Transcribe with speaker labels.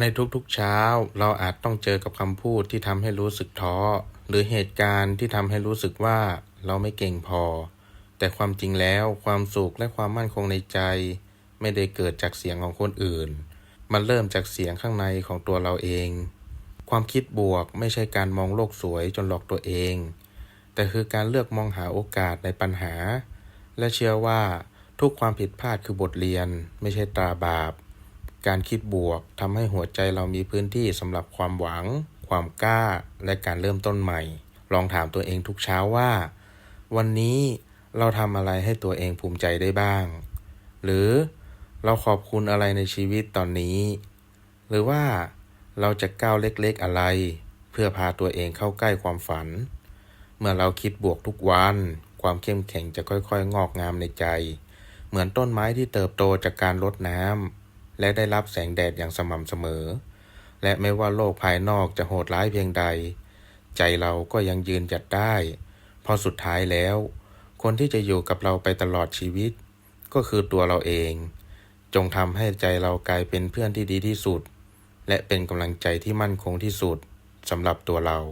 Speaker 1: ในทุกๆเช้า เราอาจต้องเจอกับคำพูดที่ทำให้รู้สึกท้อ หรือเหตุการณ์ที่ทำให้รู้สึกว่าเราไม่เก่งพอ แต่ความจริงแล้วความสุขและความมั่นคงในใจ ไม่ได้เกิดจากเสียงของคนอื่น มันเริ่มจากเสียงข้างในของตัวเราเอง ความคิดบวกไม่ใช่การมองโลกสวยจนหลอกตัวเอง แต่คือการเลือกมองหาโอกาสในปัญหา และเชื่อว่าทุกความผิดพลาดคือบทเรียนไม่ใช่ตราบาป การคิดบวกทำให้หัวใจเรามีพื้นที่สำหรับความหวัง ความกล้า และการเริ่มต้นใหม่ ลองถามตัวเองทุกเช้าว่า วันนี้เราทำอะไรให้ตัวเองภูมิใจได้บ้าง หรือเราขอบคุณอะไรในชีวิตตอนนี้ หรือว่าเราจะก้าวเล็กๆอะไร เพื่อพาตัวเองเข้าใกล้ความฝัน เมื่อเราคิดบวกทุกวัน ความเข้มแข็งจะค่อยๆ งอกงามในใจ เหมือนต้นไม้ที่เติบโตจากการรดน้ำ และได้รับแสงแดดอย่างสม่ำเสมอ และไม่ว่าโลกภายนอกจะโหดร้ายเพียงใด ใจเราก็ยังยืนหยัดได้ เพราะสุดท้ายแล้ว คนที่จะอยู่กับเราไปตลอดชีวิต ก็คือตัวเราเอง จงทำให้ใจเรากลายเป็นเพื่อนที่ดีที่สุด และเป็นกำลังใจที่มั่นคงที่สุดสำหรับตัวเรา